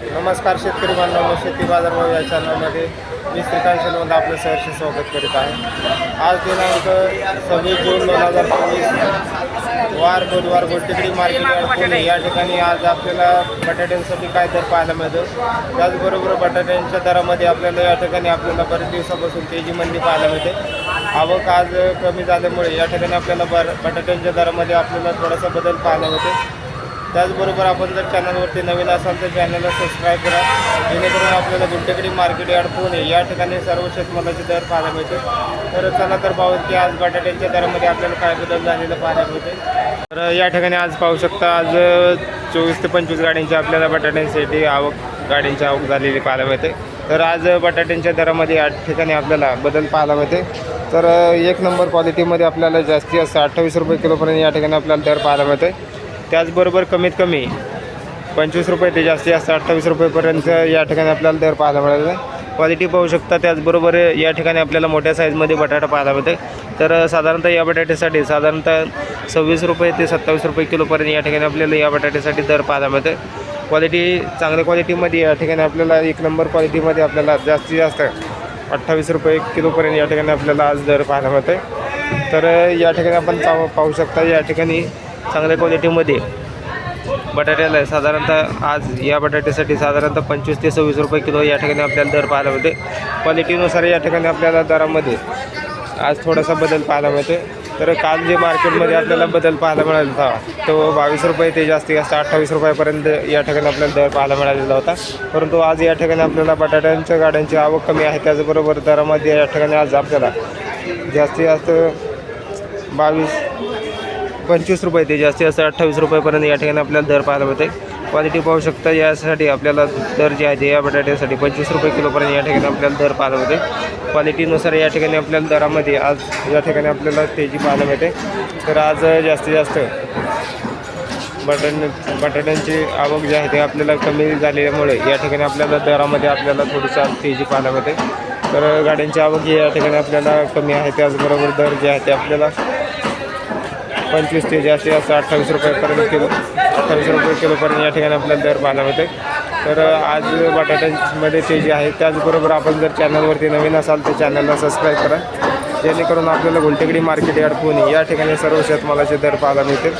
नमस्कार शेतकरी बांधवांनो शेती बाजारभाव या चॅनलमध्ये मी श्रीकांत शेलवंत आपलं सहर्ष स्वागत करीत आहे. आज दिनांक सव्वीस जून दोन हजार चोवीस वार बुधवार गोष्टीकडी मार्केट पुणे या ठिकाणी आज आपल्याला बटाट्यांसाठी काय दर पाहायला मिळतो? त्याचबरोबर बटाट्यांच्या दरामध्ये आपल्याला या ठिकाणी आपल्याला बरेच दिवसापासून तेजी मंदी पाहायला मिळते. आवक आज कमी झाल्यामुळे या ठिकाणी आपल्याला बर बटाट्यांच्या दरामध्ये आपल्याला थोडासा बदल पाहायला मिळते. त्याचबरोबर आपण जर चॅनलवरती नवीन असाल तर चॅनलला सबस्क्राईब करा. जेणेकरून आपल्याला गुंटेकडी मार्केट यार्ड पुणे या ठिकाणी सर्व शेतमालाचे दर पाहायला मिळते तर चला तर पाहू की आज बटाट्यांच्या दरामध्ये आपल्याला काय बदल झालेलं पाहायला मिळते तर या ठिकाणी आज पाहू शकता आज चोवीस ते पंचवीस गाड्यांची आपल्याला बटाट्यांसाठी आवक गाड्यांची आवक झालेली पाहायला मिळते. तर आज बटाट्यांच्या दरामध्ये या ठिकाणी आपल्याला बदल पाहायला मिळते. तर एक नंबर क्वालिटीमध्ये आपल्याला जास्ती असं अठ्ठावीस रुपये किलोपर्यंत या ठिकाणी आपल्याला दर पाहायला मिळते त्याचबरोबर कमीत कमी पंचवीस रुपये ते जास्तीत जास्त अठ्ठावीस रुपयेपर्यंत या ठिकाणी आपल्याला दर पाहायला मिळाला क्वालिटी पाहू शकता त्याचबरोबर या ठिकाणी आपल्याला मोठ्या साईजमध्ये बटाटा पाहायला मिळते तर साधारणतः या बटाट्यासाठी साधारणतः सव्वीस रुपये ते सत्तावीस रुपये किलोपर्यंत या ठिकाणी आपल्याला या बटाट्यासाठी दर पाहायला मिळते क्वालिटी चांगल्या क्वालिटीमध्ये या ठिकाणी आपल्याला एक नंबर क्वालिटीमध्ये आपल्याला जास्तीत जास्त अठ्ठावीस रुपये किलोपर्यंत या ठिकाणी आपल्याला आज दर पाहायला मिळते तर या ठिकाणी आपण पाहू पाहू शकता या ठिकाणी चांगल्या क्वालिटीमध्ये. बटाट्याला साधारणतः आज या बटाट्यासाठी साधारणतः पंचवीस ते सव्वीस रुपये किलो या ठिकाणी आपल्याला दर पाहायला मिळते. क्वालिटीनुसार या ठिकाणी आपल्याला दरामध्ये आज थोडासा बदल पाहायला मिळते तर काल जे मार्केटमध्ये आपल्याला बदल पाहायला मिळाला होता तो बावीस रुपये ते जास्तीत जास्त अठ्ठावीस रुपयापर्यंत या ठिकाणी आपल्याला दर पाहायला मिळालेला होता. परंतु आज या ठिकाणी आपल्याला बटाट्यांच्या गाड्यांची आवक कमी आहे. त्याचबरोबर दरामध्ये या ठिकाणी आज आपल्याला जास्तीत जास्त बावीस पंचवीस रुपये ते जास्ती जास्त अठ्ठावीस रुपयेपर्यंत या ठिकाणी आपल्याला दर पाहायला मिळते. क्वालिटी पाहू शकता यासाठी आपल्याला दर जे आहे ते या बटाट्यासाठी पंचवीस रुपये किलोपर्यंत या ठिकाणी आपल्याला दर पाहायला मिळते. क्वालिटीनुसार या ठिकाणी आपल्याला दरामध्ये आज या ठिकाणी आपल्याला तेजी पाहायला मिळते. तर आज जास्तीत जास्त बटाट बटाट्यांची आवक जी आहे ते आपल्याला कमी झालेल्यामुळे या ठिकाणी आपल्याला दरामध्ये आपल्याला थोडीसं तेजी पाहायला मिळते. तर गाड्यांची आवक ही या ठिकाणी आपल्याला कमी आहे. त्याचबरोबर दर जे आहे ते आपल्याला पंचवीस ते जास्तीत जास्त अठ्ठावीस रुपयापर्यंत किलो अठ्ठावीस रुपये किलोपर्यंत या ठिकाणी आपल्याला दर पाहायला मिळते तर आज बटाट्यांमध्ये जे आहे त्याचबरोबर आपण जर चॅनलवरती नवीन असाल तर चॅनलला सबस्क्राईब करा. जेणेकरून आपल्याला गुलटेकडी मार्केट यार्ड पुणे या ठिकाणी सर्व शेतमालाचे दर पाहायला मिळतील.